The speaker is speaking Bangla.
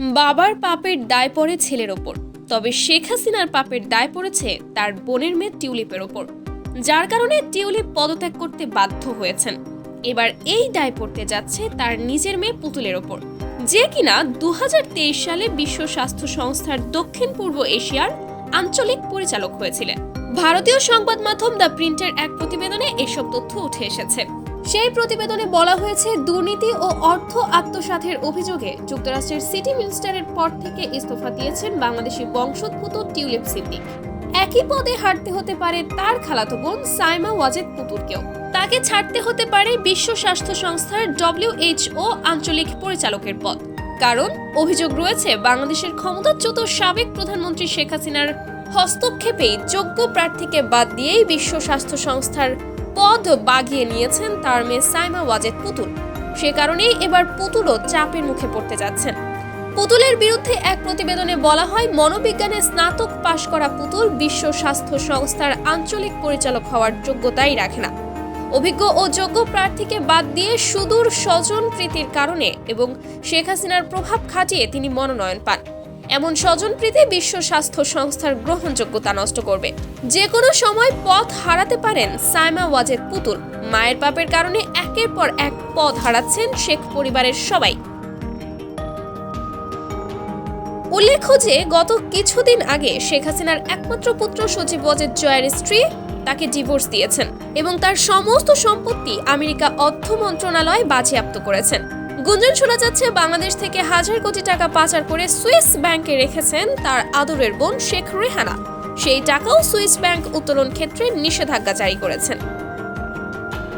বাবার পাপের দায় পড়ে ছেলের ওপর। তবে শেখ হাসিনার পাপের দায় পড়েছে তার বোনের মেয়ে টিউলিপের ওপর। যার কারণে টিউলিপ পদত্যাগ করতে বাধ্য হয়েছেন। এবার এই দায় পড়তে যাচ্ছে তার নিজের মেয়ে পুতুলের ওপর। যে কিনা দু হাজার তেইশ সালে বিশ্ব স্বাস্থ্য সংস্থার দক্ষিণ পূর্ব এশিয়ার আঞ্চলিক পরিচালক হয়েছিলেন। ভারতীয় সংবাদ মাধ্যম দ্য প্রিন্টের এক প্রতিবেদনে এসব তথ্য উঠে এসেছে। সেই প্রতিবেদনে বলা হয়েছে, দুর্নীতি ও অর্থ আত্মসাতের অভিযোগে যুক্তরাষ্ট্রের সিটি মিনিস্টারের পদ থেকে ইস্তফা দিয়েছেন বাংলাদেশি বংশোদ্ভূত টিউলিপ সিদ্দিক। একই পদে হাঁটতে হতে পারে তার খালাতো বোন সাইমা ওয়াজেদ পুতুরকেও তাকে ছাড়তে হতে পারে বিশ্ব স্বাস্থ্য সংস্থার ডব্লিউএইচও আঞ্চলিক পরিচালকের পদ। কারণ অভিযোগ রয়েছে, বাংলাদেশের ক্ষমতাচ্যুত সাবেক প্রধানমন্ত্রী শেখ হাসিনার হস্তক্ষেপেই যোগ্য প্রার্থীকে বাদ দিয়েই বিশ্ব স্বাস্থ্য সংস্থার পদ বাগিয়ে নিয়েছেন তার মেয়ে সাইমা ওয়াজেদ পুতুল। সে কারণেই এবার পুতুলও চাপের মুখে পড়তে যাচ্ছেন। পুতুলের বিরুদ্ধে এক প্রতিবেদনে বলা হয়, মনোবিজ্ঞানে স্নাতক পাশ করা পুতুল বিশ্ব স্বাস্থ্য সংস্থার আঞ্চলিক পরিচালক হওয়ার যোগ্যতাই রাখে না। অভিজ্ঞ ও যোগ্য প্রার্থীকে বাদ দিয়ে সুদূর স্বজন প্রীতির কারণে এবং শেখ হাসিনার প্রভাব খাটিয়ে তিনি মনোনয়ন পান। এমন স্বজনপ্রীতি বিশ্ব স্বাস্থ্য সংস্থার গ্রহণযোগ্যতা নষ্ট করবে। যে কোনো সময় পথ হারাতে পারেন সাইমা ওয়াজেদ পুতুল। মায়ের পাপের কারণে একের পর এক পথ হারাচ্ছেন শেখ পরিবারের সবাই। উল্লেখ্য যে, গত কিছুদিন আগে শেখ হাসিনার একমাত্র পুত্র সজীব ওয়াজেদ জয়ের স্ত্রী তাকে ডিভোর্স দিয়েছেন এবং তার সমস্ত সম্পত্তি আমেরিকা অর্থ মন্ত্রণালয় বাজেয়াপ্ত করেছেন। গুঞ্জন শোনা যাচ্ছে, বাংলাদেশ থেকে হাজার কোটি টাকা পাচার করে সুইস ব্যাংকে রেখেছেন তার আদরের বোন শেখ রেহানা। সেই টাকাও সুইস ব্যাংক উত্তোলন ক্ষেত্রে নিষেধাজ্ঞা জারি করেছেন।